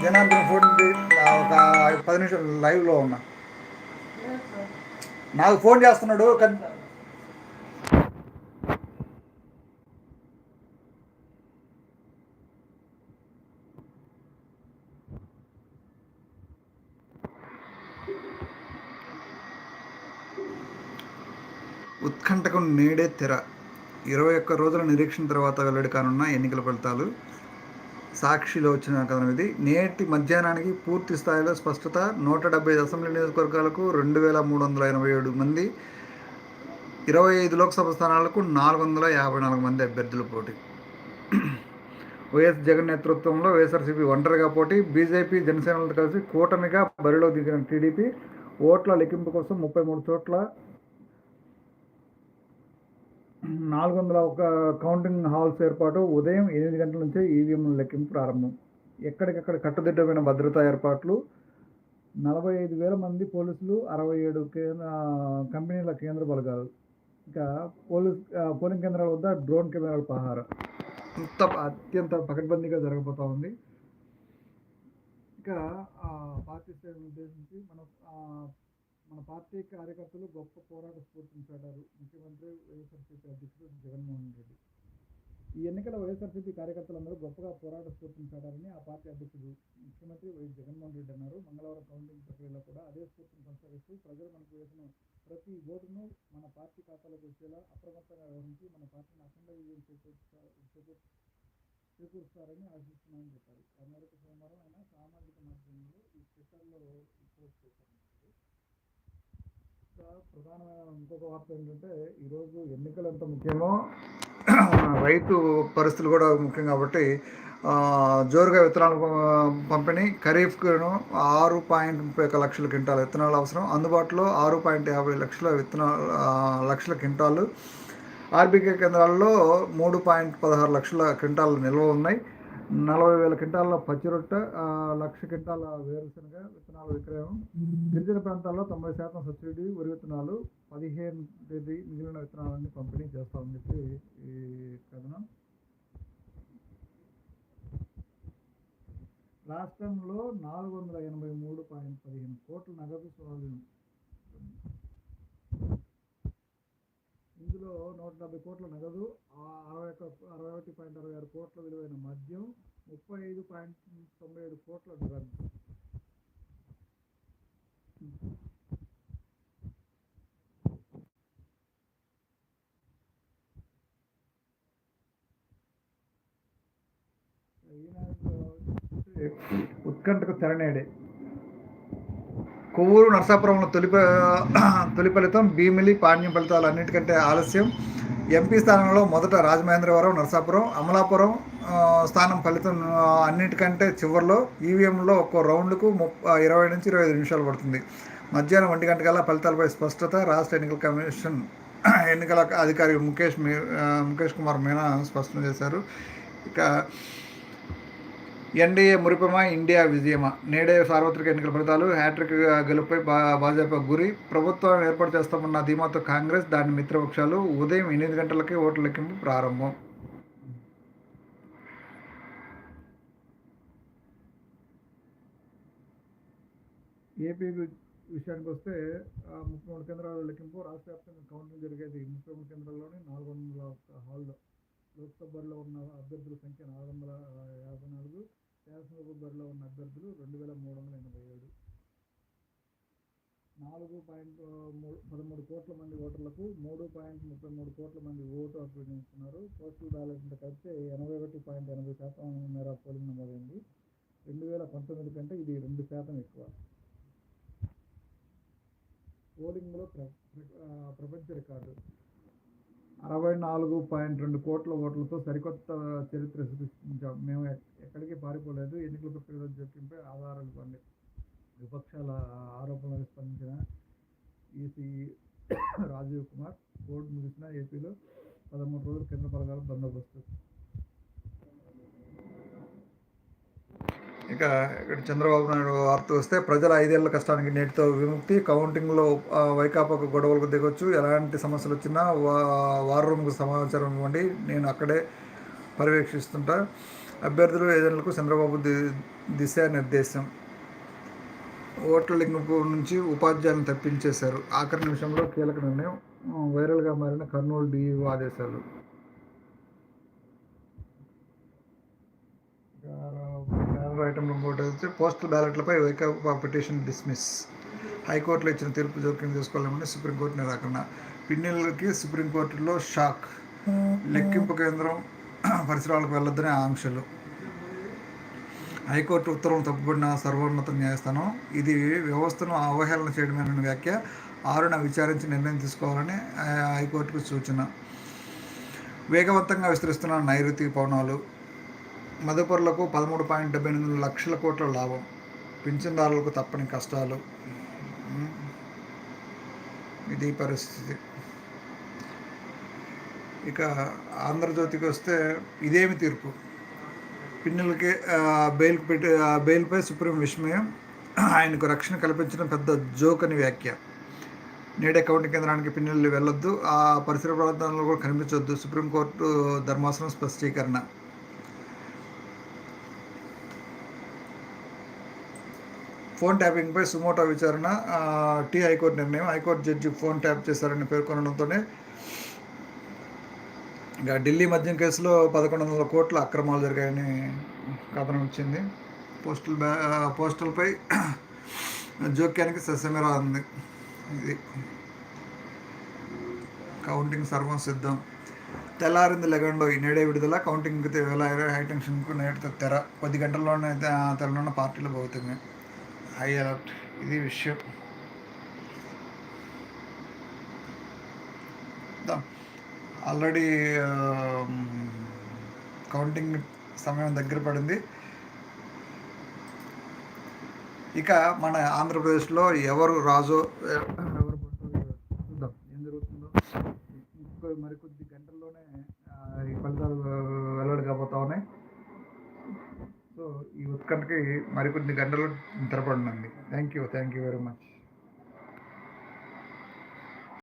Janardhan phone తీ- ఒక పది నిమిషాలు లైవ్లో ఉన్నా నాకు ఫోన్ చేస్తున్నాడు ఉత్కంఠకం ఉత్కంఠకు నేడే తెర. ఇరవై ఒక్క రోజుల నిరీక్షణ తర్వాత వెల్లడి కానున్న ఎన్నికల ఫలితాలు సాక్షిలో వచ్చిన కథనం ఇది. నేటి మధ్యాహ్నానికి పూర్తి స్థాయిలో స్పష్టత నూట డెబ్బై ఐదు అసెంబ్లీ నియోజకవర్గాలకు రెండు వేల మూడు వందల ఎనభై ఏడు మంది ఇరవై ఐదు లోక్సభ స్థానాలకు నాలుగు వందల యాభై నాలుగు మంది అభ్యర్థులు పోటీ. వైఎస్ జగన్ నేతృత్వంలో వైఎస్ఆర్సీపీ ఒంటరిగా పోటీ. బీజేపీ జనసేనలతో కలిసి కూటమిగా బరిలో దిగిన టీడీపీ ఓట్ల లెక్కింపు కోసం ముప్పై మూడు చోట్ల నాలుగు వందల ఒక కౌంటింగ్ హాల్స్ ఏర్పాటు ఉదయం ఎనిమిది గంటల నుంచే ఈవీఎంల లెక్కింపు ప్రారంభం. ఎక్కడికక్కడ కట్టుదిట్టమైన భద్రతా ఏర్పాట్లు నలభై ఐదు వేల మంది పోలీసులు అరవై ఏడు కేంద్ర కంపెనీల కేంద్ర బలగాలు. ఇంకా పోలీస్ పోలింగ్ కేంద్రాల వద్ద డ్రోన్ కెమెరాల పహారా. అంత అత్యంత పకడ్బందీగా జరగబోతా ఉంది. ఇంకా ఆ, పార్టీ ఉద్దేశించి మనం మన పార్టీ కార్యకర్తలు గొప్ప పోరాట స్ఫూర్తిని చాటారు. ముఖ్యమంత్రి వైఎస్ఆర్సీపీ అధ్యక్షుడు జగన్మోహన్ రెడ్డి. ఈ ఎన్నికల వైఎస్ఆర్సీపీ కార్యకర్తలందరూ గొప్పగా పోరాట స్ఫూర్తిని చాటారని ఆ పార్టీ అధ్యక్షుడు ముఖ్యమంత్రి వైఎస్ జగన్మోహన్ రెడ్డి అన్నారు. మంగళవారం కౌంటింగ్ ప్రక్రియలో కూడా అదే స్ఫూర్తిని కొనసాగిస్తూ ప్రజలు మనకు వేసిన ప్రతి ఓటును మన పార్టీ ఖాతాలోకి వచ్చేలా అప్రమత్తంగా వ్యవహరించి మన పార్టీని అఖండ విజయం చేకూర్చా- చేకూరుస్తారని ఆశిస్తున్నామని చెప్పారు. ఆ మేరకు సోమవారం ఆయన సామాజిక మాధ్యమంలో ఈ ట్విట్టర్లో పోస్ట్ చేశారు. ప్రధానమైన ఇంకొక వార్త ఏంటంటే ఈరోజు ఎన్నికలు ఎంత ముఖ్యమో రైతు పరిస్థితులు కూడా ముఖ్యం కాబట్టి జోరుగా విత్తనాలు పంపిణీ ఖరీఫ్ను ఆరు పాయింట్ ముప్పై ఒక లక్షల క్వింటాలు విత్తనాలు అవసరం. అందుబాటులో ఆరు పాయింట్ యాభై లక్షల విత్తనాలు లక్షల క్వింటాలు. ఆర్బీకే కేంద్రాల్లో మూడు పాయింట్ పదహారు లక్షల క్వింటాలు నిల్వ ఉన్నాయి. నలభై వేల క్వింటాల పచ్చి రొట్టె లక్ష క్వింటాల వేరుశనగ విత్తనాల విక్రయం. గిరిజన ప్రాంతాల్లో తొంభై శాతం సబ్సిడీ వరి విత్తనాలు పదిహేను తేదీ మిగిలిన విత్తనాలన్నీ పంపిణీ చేస్తామని చెప్పి ఈ కథనం. రాష్ట్రంలో నాలుగు వందల ఎనభై మూడు పాయింట్ పదిహేను కోట్ల నగదు స్వాధీనం. నూట డెబ్బై కోట్ల నగదు ఆ అరవై ఒక అరవై ఒకటి పాయింట్ అరవై ఆరు కోట్ల విలువైన మద్యం ముప్పై ఐదు పాయింట్ తొంభై ఏడు కోట్ల డ్రగ్ ఉత్కంఠకు తెరనేడే. కొవ్వూరు నరసాపురంలో తొలి తొలి ఫలితం భీమిలి పాణ్యం ఫలితాలు అన్నిటికంటే ఆలస్యం. ఎంపీ స్థానంలో మొదట రాజమహేంద్రవరం నరసాపురం అమలాపురం స్థానం ఫలితం అన్నిటికంటే చివరిలో ఈవీఎంలో ఒక్కో రౌండ్కు ముప్ప ఇరవై నుంచి ఇరవై ఐదు నిమిషాలు పడుతుంది. మధ్యాహ్నం ఒంటి గంటకల్లా ఫలితాలపై స్పష్టత రాష్ట్ర ఎన్నికల కమిషన్ ఎన్నికల అధికారి ముఖేష్ మీ ముఖేష్ కుమార్ మీనా స్పష్టం చేశారు. ఇక ఎన్డీఏ మురిపమా ఇండియా విజయమా? నేడే సార్వత్రిక ఎన్నికల ఫలితాలు హ్యాట్రిక్ గెలుపుపై బా భాజపా గురి. ప్రభుత్వం ఏర్పాటు చేస్తామన్న ధీమాతో కాంగ్రెస్ దాని మిత్రపక్షాలు. ఉదయం ఎనిమిది గంటలకే ఓట్ల లెక్కింపు ప్రారంభం. ఏపీ విషయానికి వస్తే ముప్పై మూడు కేంద్రాల లెక్కింపు రాష్ట్ర వ్యాప్తంగా కౌంటింగ్ జరిగేది ముప్పై మూడు కేంద్రాల్లోని నాలుగు వందల హాల్లో. లోక్సభలో బరిలో ఉన్న అభ్యర్థుల సంఖ్య నాలుగు వందల యాభై నాలుగు శాసనసభ బరిలో ఉన్న అభ్యర్థులు రెండు వేల మూడు వందల ఎనభై ఏడు. నాలుగు పాయింట్ మూడు పదమూడు కోట్ల మంది ఓటర్లకు మూడు పాయింట్ ముప్పై మూడు కోట్ల మంది ఓటు అభ్యర్థించుకున్నారు. పోస్టల్ బ్యాలెట్ కలిపితే ఎనభై ఒకటి పాయింట్ ఎనభై శాతం మేర పోలింగ్ నమోదైంది. రెండు వేల పంతొమ్మిది కంటే ఇది రెండు శాతం ఎక్కువ. పోలింగ్లో ప్ర ప్రపంచ రికార్డు. అరవై నాలుగు పాయింట్ రెండు కోట్ల ఓట్లతో సరికొత్త చరిత్ర సృష్టించాం. మేము ఎక్కడికి పారిపోలేదు. ఎన్నికల ప్రక్రియలో జోక్యంపై ఆధారాలు ఇవ్వండి. విపక్షాల ఆరోపణలకు స్పందించిన ఈసీ రాజీవ్ కుమార్ కోర్టు ముగిసిన ఏపీలో పదమూడు రోజులు కేంద్ర పథకాల బందోబస్తు. ఇక ఇక్కడ చంద్రబాబు నాయుడు వార్త వస్తే ప్రజల ఐదేళ్ళ కష్టానికి నేటితో విముక్తి. కౌంటింగ్లో వైకాపాకు గొడవలకు దిగొచ్చు. ఎలాంటి సమస్యలు వచ్చినా వా వార్ రూమ్కు సమాచారం ఇవ్వండి. నేను అక్కడే పర్యవేక్షిస్తుంటా. అభ్యర్థులు ఏజెంట్లకు చంద్రబాబు ది దిశానిర్దేశం. ఓట్ల లింగపు నుంచి ఉపాధ్యాయులను తప్పించేశారు. ఆఖరి నిమిషంలో కీలక నిర్ణయం వైరల్గా మారిన కర్నూలు డిఈఓ ఆదేశాలు. ఐటమ్ ఇంకోటి వచ్చి పోస్టల్ బ్యాలెట్లపై వైకాపా పిటిషన్ డిస్మిస్ హైకోర్టులో ఇచ్చిన తీర్పు జోక్యం చేసుకోవాలని సుప్రీంకోర్టు నిరాకరణ పిన్నెలకి సుప్రీంకోర్టులో షాక్. లెక్కింపు కేంద్రం పరిసరాలకు వెళ్ళొద్దని ఆంక్షలు. హైకోర్టు ఉత్తర్వులు తప్పుపడిన సర్వోన్నత న్యాయస్థానం. ఇది వ్యవస్థను అవహేళన చేయడమేనని వ్యాఖ్య ఆరున విచారించి నిర్ణయం తీసుకోవాలని హైకోర్టుకు సూచన. వేగవంతంగా విస్తరిస్తున్న నైరుతి పవనాలు. మదుపరులకు పదమూడు పాయింట్ డెబ్బై ఎనిమిది లక్షల కోట్ల లాభం. పింఛన్దారులకు తప్పని కష్టాలు. ఇది పరిస్థితి. ఇక ఆంధ్రజ్యోతికి వస్తే ఇదేమి తీర్పు? పిన్నెలకి బెయిల్ పెట్టి ఆ, బెయిల్పై సుప్రీం విస్మయం. ఆయనకు రక్షణ కల్పించడం పెద్ద జోక్ అని వ్యాఖ్య. నేడే అకౌంట్ కేంద్రానికి పిన్నెల్లి వెళ్ళొద్దు. ఆ పరిసర ప్రాంతాల్లో కూడా కనిపించవద్దు సుప్రీంకోర్టు ధర్మాసనం స్పష్టీకరణ. ఫోన్ ట్యాపింగ్పై సుమోటో విచారణ టీ హైకోర్టు నిర్ణయం. High court judge phone tap చేశారని పేర్కొనడంతోనే ఇంకా ఢిల్లీ మద్యం కేసులో పదకొండు వందల కోట్ల అక్రమాలు జరిగాయని కథనం ఇచ్చింది. పోస్టల్ బ్యా పోస్టల్పై జోక్యానికి ససమెరా ఉంది ఇది కౌంటింగ్ సర్వం సిద్ధం. తెల్లారింది లెగండో ఈ నేడే విడుదల. కౌంటింగ్ వేల హైటెన్షన్కు నేడు తెర. పది గంటల్లోనే తెలంగాణ పార్టీలు పోతున్నాయి హై అలర్ట్. ఇది విషయం. ఆల్రెడీ కౌంటింగ్ సమయం దగ్గర పడింది. ఇక మన ఆంధ్రప్రదేశ్లో ఎవరు రాజో ఎవరు చూద్దాం. ఏం జరుగుతుందో? ఇంకో మరికొద్ది గంటల్లోనే ఆ, ఈ ఫలితాలు వెల్లడి కాబోతా ఉన్నాయి సో ఈ ఉత్కంఠకి మరికొన్ని గంటలు నిద్రపడినండి. Thank you thank you very much